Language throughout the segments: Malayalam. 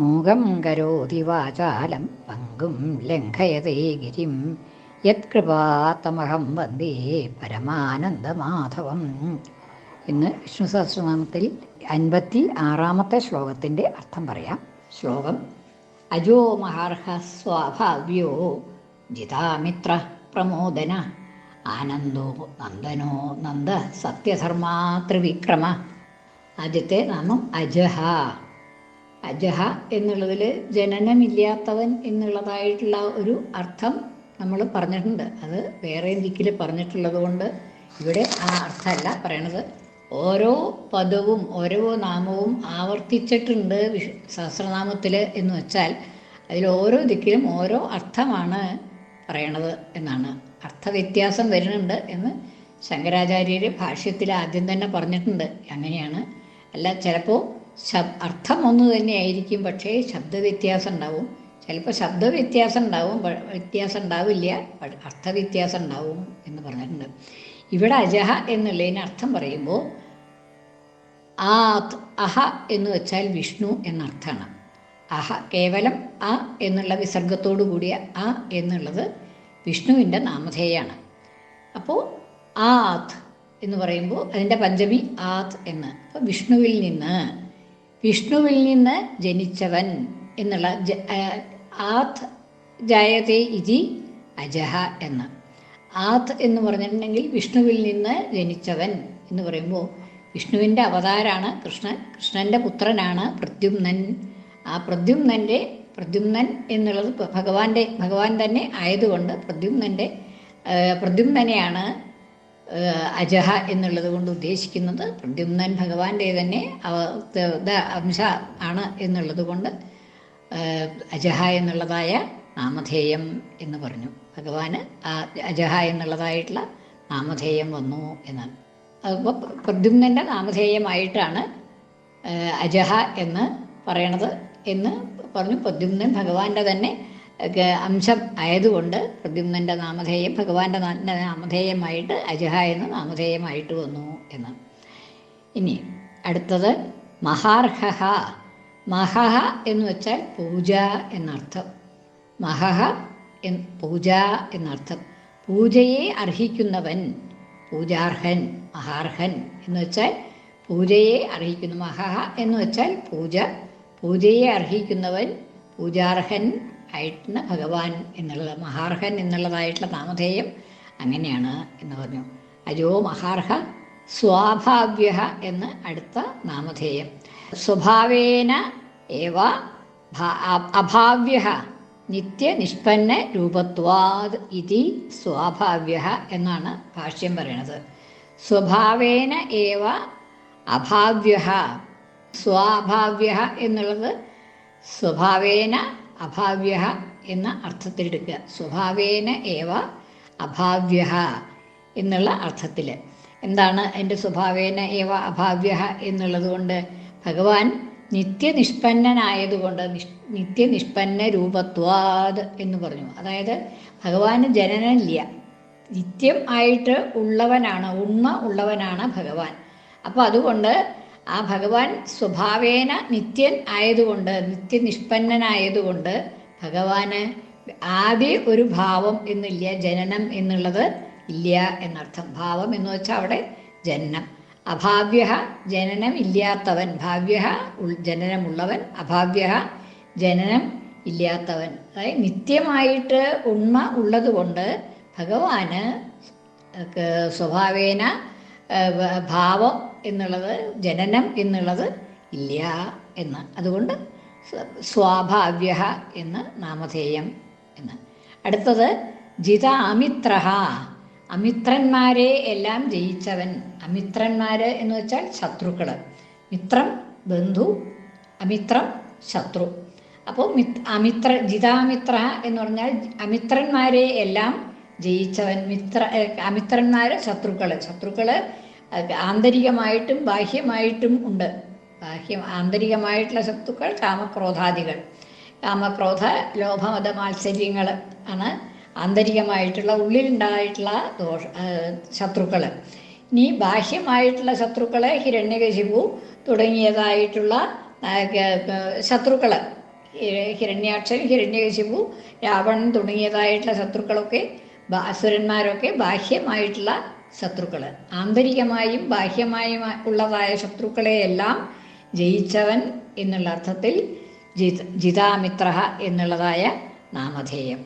മൂകം കരോതി വാചാലം പങ്കും ലംഘയതേ ഗിരിം. യത്കൃപാത്തമഹം വന്ദേ പരമാനന്ദമാധവം. ഇന്ന് വിഷ്ണു സഹസ്രനാമത്തിൽ അൻപത്തി ആറാമത്തെ ശ്ലോകത്തിന്റെ അർത്ഥം പറയാം. ശ്ലോകം അജോ മഹാർഹ സ്വാഭാവ്യോ ജിതാമിത്ര പ്രമോദന. ആനന്ദോ നന്ദനോ നന്ദ സത്യധർമാ ത്രിവിക്രമ. ആദ്യത്തെ നാമം അജഹ. അജഹ എന്നുള്ളതിൽ ജനനമില്ലാത്തവൻ എന്നുള്ളതായിട്ടുള്ള ഒരു അർത്ഥം നമ്മൾ പറഞ്ഞിട്ടുണ്ട്. അത് വേറെ ദിക്കിൽ പറഞ്ഞിട്ടുള്ളത് കൊണ്ട് ഇവിടെ ആ അർത്ഥമല്ല പറയണത്. ഓരോ പദവും ഓരോ നാമവും ആവർത്തിച്ചിട്ടുണ്ട് സഹസ്രനാമത്തിൽ എന്ന് വെച്ചാൽ അതിൽ ഓരോ ദിക്കിലും ഓരോ അർത്ഥമാണ് പറയണത് എന്നാണ്. അർത്ഥവ്യത്യാസം വരുന്നുണ്ട് എന്ന് ശങ്കരാചാര്യർ ഭാഷ്യത്തിൽ ആദ്യം തന്നെ പറഞ്ഞിട്ടുണ്ട്. അങ്ങനെയാണ്. അല്ല ചിലപ്പോൾ അർത്ഥം ഒന്ന് തന്നെയായിരിക്കും. പക്ഷേ ശബ്ദ വ്യത്യാസം ഉണ്ടാവും ചിലപ്പോൾ ശബ്ദ വ്യത്യാസം ഉണ്ടാവും വ്യത്യാസം ഉണ്ടാവില്ല അർത്ഥ വ്യത്യാസം ഉണ്ടാവും എന്ന് പറഞ്ഞിട്ടുണ്ട്. ഇവിടെ അജഹ എന്നുള്ളതിന് അർത്ഥം പറയുമ്പോൾ ആ അഹ എന്ന് വെച്ചാൽ വിഷ്ണു എന്നർത്ഥമാണ്. അഹ കേവലം അ എന്നുള്ള വിസർഗത്തോടു കൂടിയ അ എന്നുള്ളത് വിഷ്ണുവിന്റെ നാമധേയാണ്. അപ്പോൾ ആത് എന്ന് പറയുമ്പോൾ അതിന്റെ പഞ്ചമി ആത് എന്ന്. അപ്പോൾ വിഷ്ണുവിൽ നിന്ന് വിഷ്ണുവിൽ നിന്ന് ജനിച്ചവൻ എന്നുള്ള ആത് ജായതേ ഇതി അജഹ എന്ന്. ആത് എന്ന് പറഞ്ഞിട്ടുണ്ടെങ്കിൽ വിഷ്ണുവിൽ നിന്ന് ജനിച്ചവൻ എന്ന് പറയുമ്പോൾ വിഷ്ണുവിന്റെ അവതാരാണ് കൃഷ്ണൻ. കൃഷ്ണന്റെ പുത്രനാണ് പ്രദ്യുമ്നൻ. ആ പ്രദ്യുമ്നന്റെ പ്രദ്യുമ്നൻ എന്നുള്ളത് ഭഗവാന്റെ ഭഗവാൻ തന്നെ ആയതുകൊണ്ട് പ്രദ്യുമ്നന്റെ പ്രദ്യുമ്നനെയാണ് അജഹ എന്നുള്ളത് കൊണ്ട് ഉദ്ദേശിക്കുന്നത് പ്രദ്യുമ്നൻ ഭഗവാന്റെ തന്നെ അംശ ആണ് എന്നുള്ളത് കൊണ്ട് അജഹ എന്നുള്ളതായ നാമധേയം എന്ന് പറഞ്ഞു. ഭഗവാന് അജഹ എന്നുള്ളതായിട്ടുള്ള നാമധേയം വന്നു എന്നാണ്. അപ്പോൾ പ്രദ്യുമ്നന്റെ നാമധേയമായിട്ടാണ് അജഹ എന്ന് പറയണത് എന്ന് പറഞ്ഞു. പ്രദ്യുമ്നൻ ഭഗവാന്റെ തന്നെ അംശം ആയതുകൊണ്ട് പ്രദ്യുമ്നന്റെ നാമധേയം ഭഗവാന്റെ നാമധേയമായിട്ട് അജഹ എന്ന് നാമധേയമായിട്ട് വന്നു എന്ന്. ഇനി അടുത്തത് മഹാർഹ മഹഹ എന്ന് വെച്ചാൽ പൂജ എന്നർത്ഥം. മഹഹ എൻ- പൂജ എന്നർത്ഥം. പൂജയെ അർഹിക്കുന്നവൻ പൂജാർഹൻ മഹാർഹൻ എന്ന് വെച്ചാൽ പൂജയെ അർഹിക്കുന്ന. മഹഹ എന്ന് വെച്ചാൽ പൂജ. പൂജയെ അർഹിക്കുന്നവൻ പൂജാർഹൻ ആയിട്ടുള്ള ഭഗവാൻ എന്നുള്ള മഹാർഹൻ എന്നുള്ളതായിട്ടുള്ള നാമധേയം അങ്ങനെയാണ് എന്ന് പറഞ്ഞു. അജോ മഹാർഹ സ്വാഭാവ്യ എന്ന് അടുത്ത നാമധേയം. സ്വഭാവേന ഏവ അഭാവ്യ നിത്യ അഭാവ്യ നിത്യനിഷ്പന്ന രൂപത്വാത് ഇതി സ്വാഭാവ്യ എന്നാണ് ഭാഷ്യം പറയണത്. സ്വഭാവേന ഏവ അഭാവ്യ സ്വാഭാവ്യ എന്നുള്ളത് സ്വഭാവേന അഭാവ്യ എന്ന അർത്ഥത്തിലെടുക്കുക. സ്വഭാവേന ഏവ അഭാവ്യ എന്നുള്ള അർത്ഥത്തിൽ എന്താണ് എന്റെ സ്വഭാവേന ഏവ അഭാവ്യ എന്നുള്ളത് കൊണ്ട്? ഭഗവാൻ നിത്യനിഷ്പന്നനായതുകൊണ്ട് നിഷ് നിത്യനിഷ്പന്ന രൂപത്വാത് എന്ന് പറഞ്ഞു. അതായത് ഭഗവാന് ജനനമില്ല നിത്യം ആയിട്ട് ഉള്ളവനാണ് ഉണ്മ ഉള്ളവനാണ് ഭഗവാൻ. അപ്പോൾ അതുകൊണ്ട് ആ ഭഗവാൻ സ്വഭാവേന നിത്യൻ ആയതുകൊണ്ട് നിത്യനിഷ്പന്നനായതുകൊണ്ട് ഭഗവാന് ആദ്യ ഒരു ഭാവം എന്നില്ല ജനനം എന്നുള്ളത് ഇല്ല എന്നർത്ഥം. ഭാവം എന്ന് വെച്ചാൽ അവിടെ ജനനം. അഭാവ്യ ജനനം ഇല്ലാത്തവൻ. ഭാവ്യ ജനനമുള്ളവൻ. അഭാവ്യ ജനനം ഇല്ലാത്തവൻ. അതായത് നിത്യമായിട്ട് ഉണ്മ ഉള്ളതുകൊണ്ട് ഭഗവാന് സ്വഭാവേന ഭാവം എന്നുള്ളത് ജനനം എന്നുള്ളത് ഇല്ല എന്ന്. അതുകൊണ്ട് സ്വ- സ്വാഭാവ്യ എന്ന് നാമധേയം എന്ന്. അടുത്തത് ജിത അമിത്ര അമിത്രന്മാരെ എല്ലാം ജയിച്ചവൻ. അമിത്രന്മാർ എന്ന് വെച്ചാൽ ശത്രുക്കൾ മിത്രം ബന്ധു അമിത്രം ശത്രു. അപ്പോൾ മിത് അമിത്ര ജിതാമിത്ര എന്ന് പറഞ്ഞാൽ അമിത്രന്മാരെ എല്ലാം ജയിച്ചവൻ മിത്ര അമിത്രന്മാർ അമിത്രന്മാര് ശത്രുക്കൾ. ശത്രുക്കൾ ആന്തരികമായിട്ടും ബാഹ്യമായിട്ടും ഉണ്ട്. ബാഹ്യം ആന്തരികമായിട്ടുള്ള ശത്രുക്കൾ കാമക്രോധാദികൾ. കാമക്രോധ ലോഭമത മാത്സര്യങ്ങൾ ആണ് ആന്തരികമായിട്ടുള്ള ഉള്ളിലുണ്ടായിട്ടുള്ള ദോഷ ശത്രുക്കൾ ഇനി ബാഹ്യമായിട്ടുള്ള ശത്രുക്കളെ ഹിരണ്യകശിപു തുടങ്ങിയതായിട്ടുള്ള ശത്രുക്കൾ ഹിരണ്യാക്ഷൻ ഹിരണ്യകശിപു രാവണൻ തുടങ്ങിയതായിട്ടുള്ള ശത്രുക്കളൊക്കെ അസുരന്മാരൊക്കെ ബാഹ്യമായിട്ടുള്ള ശത്രുക്കൾ ആന്തരികമായും ബാഹ്യമായും ഉള്ളതായ ശത്രുക്കളെയെല്ലാം ജയിച്ചവൻ എന്നുള്ള അർത്ഥത്തിൽ ജിത ജിതാമിത്ര എന്നുള്ളതായ നാമധേയം.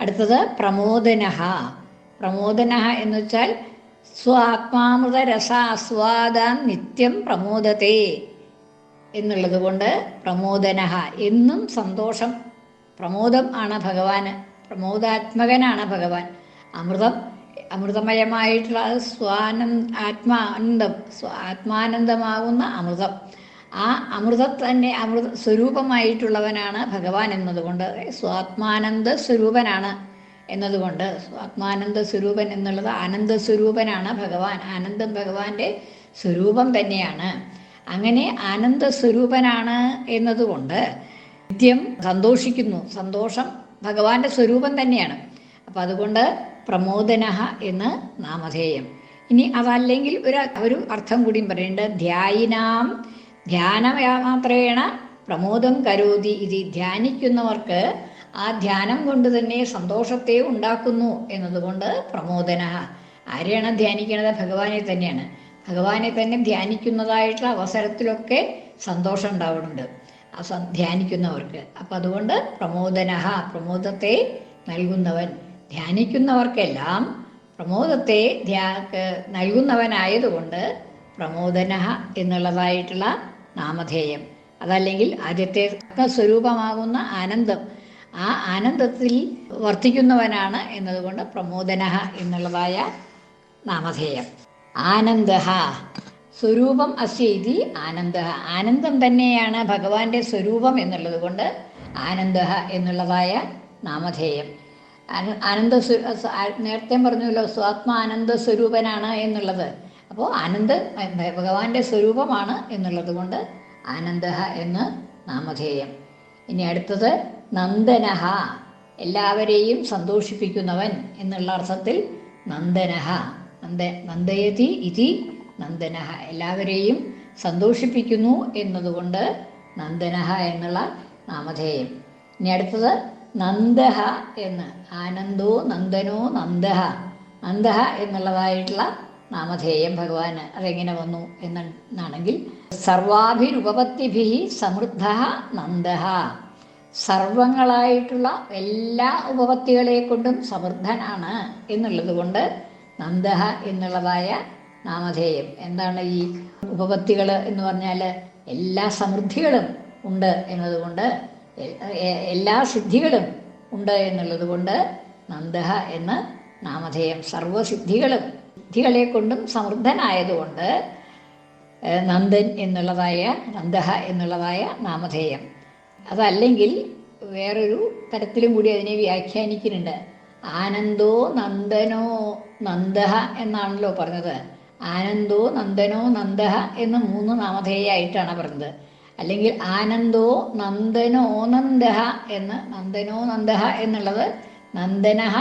അടുത്തത് പ്രമോദനഹ. പ്രമോദനഹ എന്ന് വെച്ചാൽ സ്വാത്മാമൃത രസാസ്വാദാൻ നിത്യം പ്രമോദത്തെ എന്നുള്ളത് കൊണ്ട് പ്രമോദനഹ എന്നും സന്തോഷം. പ്രമോദം ആണ് ഭഗവാന്. പ്രമോദാത്മകനാണ് ഭഗവാൻ. അമൃതം അമൃതമയമായിട്ടുള്ള സ്വാനം ആത്മാനന്ദം ആത്മാനന്ദമാകുന്ന അമൃതം. ആ അമൃതം തന്നെ അമൃത സ്വരൂപമായിട്ടുള്ളവനാണ് ഭഗവാൻ എന്നതുകൊണ്ട് സ്വാത്മാനന്ദ സ്വരൂപനാണ് എന്നതുകൊണ്ട് സ്വാത്മാനന്ദ സ്വരൂപൻ എന്നുള്ളത് ആനന്ദ സ്വരൂപനാണ് ഭഗവാൻ. ആനന്ദം ഭഗവാന്റെ സ്വരൂപം തന്നെയാണ്. അങ്ങനെ ആനന്ദ സ്വരൂപനാണ് എന്നതുകൊണ്ട് നിത്യം സന്തോഷിക്കുന്നു. സന്തോഷം ഭഗവാന്റെ സ്വരൂപം തന്നെയാണ്. അപ്പം അതുകൊണ്ട് പ്രമോദനഹ എന്ന് നാമധേയം. ഇനി അതല്ലെങ്കിൽ ഒരു ഒരു അർത്ഥം കൂടിയും പറയുന്നുണ്ട് ധ്യായിനാം ധ്യാനമാത്രേണ പ്രമോദം കരോതി ഇത് ധ്യാനിക്കുന്നവർക്ക് ആ ധ്യാനം കൊണ്ട് തന്നെ സന്തോഷത്തെ ഉണ്ടാക്കുന്നു എന്നതുകൊണ്ട് പ്രമോദന ആരെയാണ് ധ്യാനിക്കുന്നത് ഭഗവാനെ തന്നെയാണ്. ഭഗവാനെ തന്നെ ധ്യാനിക്കുന്നതായിട്ടുള്ള അവസരത്തിലൊക്കെ സന്തോഷം ഉണ്ടാവുന്നുണ്ട്. ധ്യാനിക്കുന്നവർക്ക്. അപ്പം അതുകൊണ്ട് പ്രമോദന പ്രമോദത്തെ നൽകുന്നവൻ. ധ്യാനിക്കുന്നവർക്കെല്ലാം പ്രമോദത്തെ ധ്യാ നൽകുന്നവനായതുകൊണ്ട് പ്രമോദന എന്നുള്ളതായിട്ടുള്ള നാമധേയം. അതല്ലെങ്കിൽ ആദ്യത്തെ സ്വരൂപമാകുന്ന ആനന്ദം. ആ ആനന്ദത്തിൽ വർത്തിക്കുന്നവനാണ് എന്നതുകൊണ്ട് പ്രമോദന എന്നുള്ളതായ നാമധേയം. ആനന്ദ. സ്വരൂപം അസ്യതി ആനന്ദ. ആനന്ദം തന്നെയാണ് ഭഗവാന്റെ സ്വരൂപം എന്നുള്ളത് കൊണ്ട് ആനന്ദ എന്നുള്ളതായ നാമധേയം. ആനന്ദ നേരത്തെ പറഞ്ഞല്ലോ സ്വാത്മ ആനന്ദ സ്വരൂപനാണ് എന്നുള്ളത്. അപ്പോൾ ആനന്ദ ഭഗവാന്റെ സ്വരൂപമാണ് എന്നുള്ളത് കൊണ്ട് ആനന്ദ എന്ന് നാമധേയം. ഇനി അടുത്തത് നന്ദനഹ. എല്ലാവരെയും സന്തോഷിപ്പിക്കുന്നവൻ എന്നുള്ള അർത്ഥത്തിൽ നന്ദനഹ. നന്ദ നന്ദയതി ഇതി നന്ദനഹ. എല്ലാവരെയും സന്തോഷിപ്പിക്കുന്നു എന്നതുകൊണ്ട് നന്ദനഹ എന്നുള്ള നാമധേയം. ഇനി അടുത്തത് നന്ദഹ എന്ന്. ആനന്ദോ നന്ദനോ നന്ദഹ. നന്ദഹ എന്നുള്ളതായിട്ടുള്ള നാമധേയം ഭഗവാന് അതെങ്ങനെ വന്നു എന്നാണെങ്കിൽ സർവാഭിരുപപത്തിഭി സമൃദ്ധ നന്ദഹ. സർവങ്ങളായിട്ടുള്ള എല്ലാ ഉപപത്തികളെ കൊണ്ടും സമൃദ്ധനാണ് എന്നുള്ളത് കൊണ്ട് നന്ദഹ എന്നുള്ളതായ നാമധേയം. എന്താണ് ഈ ഉപപത്തികൾ എന്ന് പറഞ്ഞാൽ എല്ലാ സമൃദ്ധികളും ഉണ്ട് എന്നതുകൊണ്ട് എല്ലാ സിദ്ധികളും ഉണ്ട് എന്നുള്ളത് കൊണ്ട് നന്ദഹ എന്ന് നാമധേയം സർവസിദ്ധികളും സിദ്ധികളെ കൊണ്ടും സമൃദ്ധനായതുകൊണ്ട് നന്ദൻ എന്നുള്ളതായ നന്ദഹ എന്നുള്ളതായ നാമധേയം. അതല്ലെങ്കിൽ വേറൊരു തരത്തിലും കൂടി അതിനെ വ്യാഖ്യാനിക്കുന്നുണ്ട്. ആനന്ദോ നന്ദനോ നന്ദഹ എന്നാണല്ലോ പറഞ്ഞത്. ആനന്ദോ നന്ദനോ നന്ദഹ എന്ന് മൂന്ന് നാമധേയായിട്ടാണ് പറഞ്ഞത്. അല്ലെങ്കിൽ ആനന്ദോ നന്ദനോ നന്ദഹ എന്ന് നന്ദനോ നന്ദഹ എന്നുള്ളത് നന്ദനഹ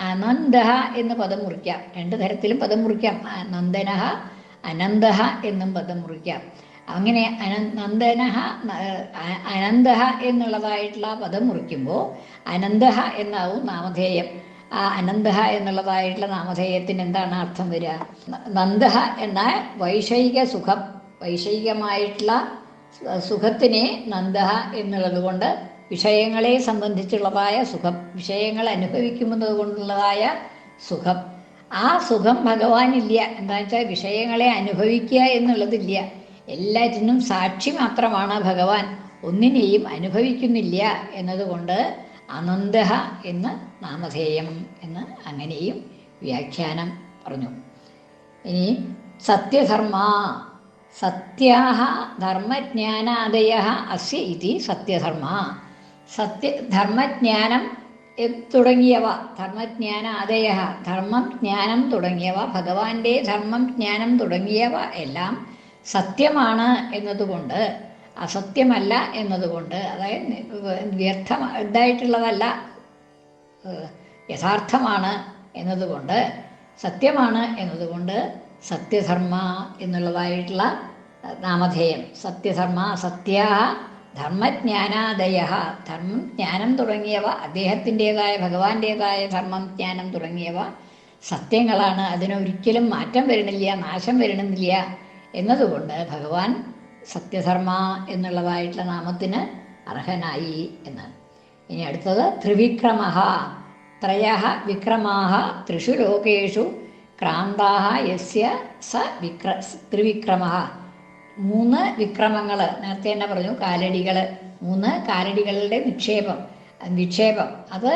അനന്തഹ എന്ന് പദം മുറിക്കാം. രണ്ട് തരത്തിലും പദം മുറിക്കാം. നന്ദനഹ അനന്തഹ എന്നും പദം മുറിക്കാം. അങ്ങനെ നന്ദനഹ അനന്തഹ എന്നുള്ളതായിട്ടുള്ള പദം മുറിക്കുമ്പോൾ അനന്തഹ എന്നാവും നാമധേയം. ആ അനന്തഹ എന്നുള്ളതായിട്ടുള്ള നാമധേയത്തിന് എന്താണ് അർത്ഥം വരിക? നന്ദഹ എന്നാൽ വൈഷയിക സുഖം. വൈഷയികമായിട്ടുള്ള സുഖത്തിനെ നന്ദ എന്നുള്ളത് കൊണ്ട് വിഷയങ്ങളെ സംബന്ധിച്ചുള്ളതായ സുഖം വിഷയങ്ങൾ അനുഭവിക്കുന്നത് കൊണ്ടുള്ളതായ സുഖം. ആ സുഖം ഭഗവാനില്ല. എന്താ വെച്ചാൽ വിഷയങ്ങളെ അനുഭവിക്കുക എന്നുള്ളതില്ല. എല്ലാറ്റിനും സാക്ഷി മാത്രമാണ് ഭഗവാൻ. ഒന്നിനെയും അനുഭവിക്കുന്നില്ല എന്നതുകൊണ്ട് അനന്ത എന്ന് നാമധേയം എന്ന് അങ്ങനെയും വ്യാഖ്യാനം പറഞ്ഞു. ഇനി സത്യധർമ്മ സത്യാഹ ധർമ്മജ്ഞാനാദയ അസ്യ ഇതി സത്യധർമ്മ. സത്യ ധർമ്മജ്ഞാനം തുടങ്ങിയവ ധർമ്മജ്ഞാനാദയ ധർമ്മം ജ്ഞാനം തുടങ്ങിയവ ഭഗവാന്റെ ധർമ്മം ജ്ഞാനം തുടങ്ങിയവ എല്ലാം സത്യമാണ് എന്നതുകൊണ്ട് അസത്യമല്ല എന്നതുകൊണ്ട് അതായത് വ്യർത്ഥം ഇതായിട്ടുള്ളതല്ല യഥാർത്ഥമാണ് എന്നതുകൊണ്ട് സത്യമാണ് എന്നതുകൊണ്ട് സത്യധർമ്മ എന്നുള്ളതായിട്ടുള്ള നാമധേയം. സത്യധർമ്മ സത്യ ധർമ്മജ്ഞാനാദയ ധർമ്മം ജ്ഞാനം തുടങ്ങിയവ അദ്ദേഹത്തിന്റെതായ ഭഗവാന്റേതായ ധർമ്മം ജ്ഞാനം തുടങ്ങിയവ സത്യങ്ങളാണ്. അതിനൊരിക്കലും മാറ്റം വരണില്ല നാശം വരണമെന്നില്ല എന്നതുകൊണ്ട് ഭഗവാൻ സത്യധർമ്മ എന്നുള്ളതായിട്ടുള്ള നാമത്തിന് അർഹനായി എന്ന്. ഇനി അടുത്തത് ത്രിവിക്രമ ത്രയ വിക്രമാ ത്രിഷു ലോകേഷു ക്രാന്താ യസ്യ സ വിക്ര ത്രിവിക്രമ മൂന്ന് വിക്രമങ്ങൾ നേരത്തെ തന്നെ പറഞ്ഞു കാലടികൾ മൂന്ന് കാലടികളുടെ നിക്ഷേപം വിക്ഷേപം. അത്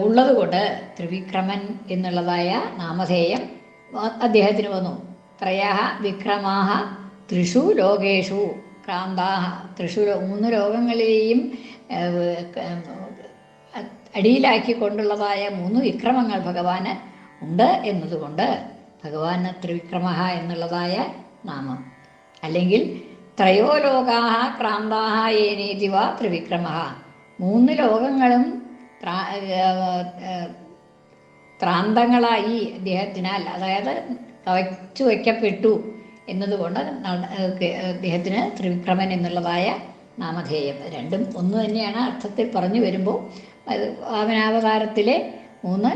ഉള്ളത് കൊണ്ട് ത്രിവിക്രമൻ എന്നുള്ളതായ നാമധേയം അദ്ദേഹത്തിന് വന്നു. ത്രയ വിക്രമാഹ ത്രിഷു ലോകേഷു. ക്രാന്താഹ ത്രിഷു മൂന്ന് ലോകങ്ങളിലെയും അടിയിലാക്കി കൊണ്ടുള്ളതായ മൂന്ന് വിക്രമങ്ങൾ ഭഗവാന് ഉണ്ട് എന്നതുകൊണ്ട് ഭഗവാൻ ത്രിവിക്രമ എന്നുള്ളതായ നാമം. അല്ലെങ്കിൽ ത്രയോലോകാഹ ക്രാന്താഹ ഏനേതിവ ത്രിവിക്രമ മൂന്ന് ലോകങ്ങളും ക്രാന്തങ്ങളായി അദ്ദേഹത്തിനാൽ അതായത് തവച്ചു വയ്ക്കപ്പെട്ടു എന്നതുകൊണ്ട് അദ്ദേഹത്തിന് ത്രിവിക്രമൻ എന്നുള്ളതായ നാമധേയം. രണ്ടും ഒന്ന് തന്നെയാണ് അർത്ഥത്തിൽ പറഞ്ഞു വരുമ്പോൾ വാമനാവതാരത്തിലെ മൂന്ന്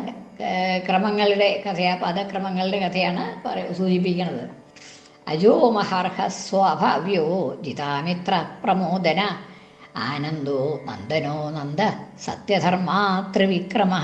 ക്രമങ്ങളുടെ കഥയാ പദക്രമങ്ങളുടെ കഥയാണ് സൂചിപ്പിക്കുന്നത് അജോ മഹർഹ സ്വാഭാവ്യോ ജിതാമിത്ര പ്രമോദന. ആനന്ദോ നന്ദനോ നന്ദ. സത്യധർമാ ത്രിവിക്രമ.